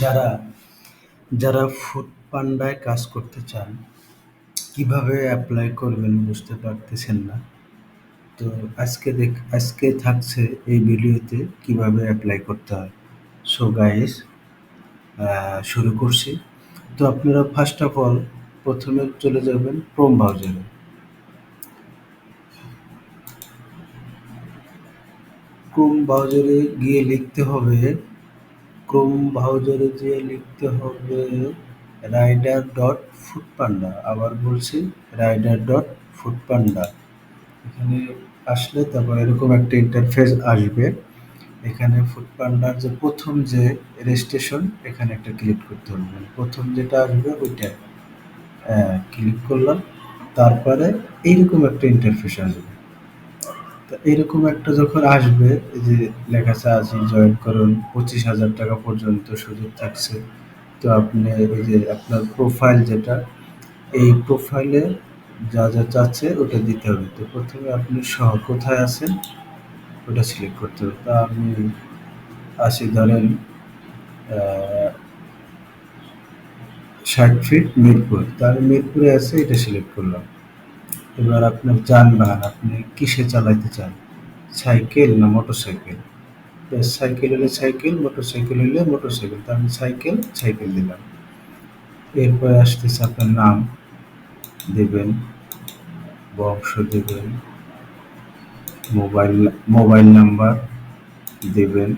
যারা যারা ফুড পান্ডায় কাজ করতে চান, কীভাবে অ্যাপ্লাই করবেন বুঝতে পারতেছেন না। তো আজকে দেখ, আজকে থাকছে এই ভিডিওতে কীভাবে অ্যাপ্লাই করতে হয়। সো গাইস শুরু করছি। তো আপনারা ফার্স্ট অফ অল প্রথমে চলে যাবেন ক্রোম ব্রাউজারে ক্রোম ব্রাউজারে গিয়ে লিখতে হবে ক্রোম ব্রাউজারে যেয়ে লিখতে হবে, রাইডার ডট ফুডপান্ডা আবার বলছি, রাইডার ডট ফুডপান্ডা এখানে আসলে তারপর এরকম একটা ইন্টারফেস আসবে। এখানে ফুডপান্ডার যে প্রথম যে রেজিস্ট্রেশন এখানে একটা ক্লিক করতে হবে। মানে প্রথম যেটা আসবে, ওইটা ক্লিক করলাম। তারপরে এইরকম একটা ইন্টারফেস আসবে। তো এইরকম একটা যখন আসবে, এই যে লেখা আছে জয়েন করুন, পঁচিশ হাজার টাকা পর্যন্ত সুযোগ থাকছে। তো আপনি ওই যে আপনার প্রোফাইল যেটা, এই প্রোফাইলে যা যা চাচ্ছে ওটা দিতে হবে। তো প্রথমে আপনি সহ কোথায় আছেন, ওটা সিলেক্ট করতে হবে। তা আমি আসি ধরেন ষাট ফিট মিরপুর। তার মিরপুরে আছে এটা সিলেক্ট করলাম। এবার আপনার যানবাহন আপনি কিসে চালাইতে চান? সাইকেল না মোটর সাইকেল সাইকেল হলে সাইকেল মোটর সাইকেল হলে মোটর সাইকেল তা আমি সাইকেল সাইকেল দিলাম। এরপরে আসতেছে আপনার নাম দেবেন, বংশ দেবেন, মোবাইল মোবাইল নাম্বার দেবেন,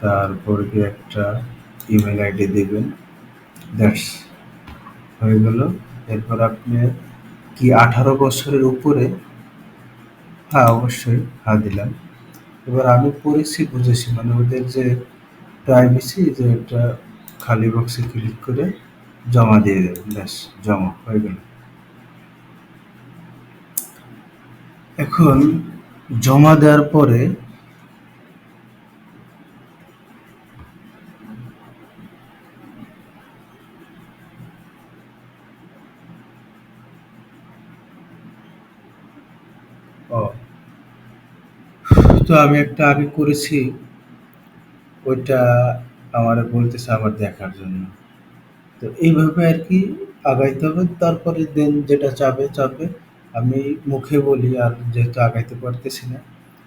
তারপর একটা ইমেল আইডি দেবেন। দ্যাটস হয়ে গেল। এরপর আপনি কি আঠারো বছরের উপরে? হ্যাঁ অবশ্যই হ্যাঁ দিলাম। এবার আমি পড়েছি, বুঝেছি মানে ওদের যে প্রাইভেসি যে এটা খালি বক্সে ক্লিক করে জমা দিয়ে দেবেন ব্যাস, জমা, হয়ে গেল। এখন জমা দেওয়ার পরে ও। তো আমি একটা আগে করেছি, ওইটা আমার বলতেছে আবার দেখার জন্য। তো এইভাবে আর কি আগাইতে হবে, তারপরে দেন যেটা চাবে চাবে। আমি মুখে বলি আর যেহেতু আগাইতে পারতেছি না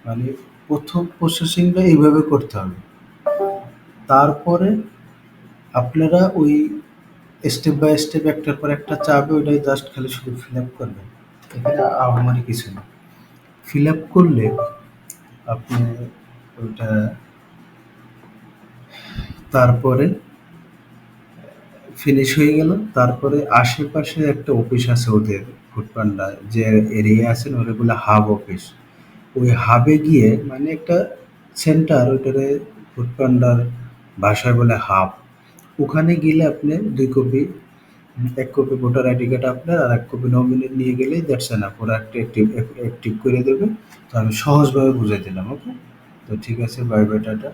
মানে প্রথম প্রসেসিংটা এইভাবে করতে হবে। তারপরে আপনারা ওই স্টেপ বাই স্টেপ একটার পর একটা চাবে, ওইটাই জাস্ট খালি শুধু ফিল আপ করবেন। এখানে আমার কিছু না। ফিল আপ করলে আপনি ওইটা তারপরে ফিনিশ হয়ে গেল। তারপরে আশেপাশে একটা অফিস আছে ওদের ফুডপান্ডা যে এরিয়া আছে ওগুলো হাব অফিস ওই হাবে গিয়ে মানে একটা সেন্টার ওইটারে ফুডপান্ডার ভাষায় বলে হাব ওখানে গেলে আপনি দুই কপি এক কপি ভোটার আইডি কার্ড আপনার আর এক কপি নমিনি নিয়ে গেলেই দ্যাটস এনাফ ওরা একটা অ্যাক্টিভ অ্যাক্টিভ করে দেবে। তো আমি সহজভাবে বুঝাই দিলাম ওকে তো ঠিক আছে বাই বাই টাটা।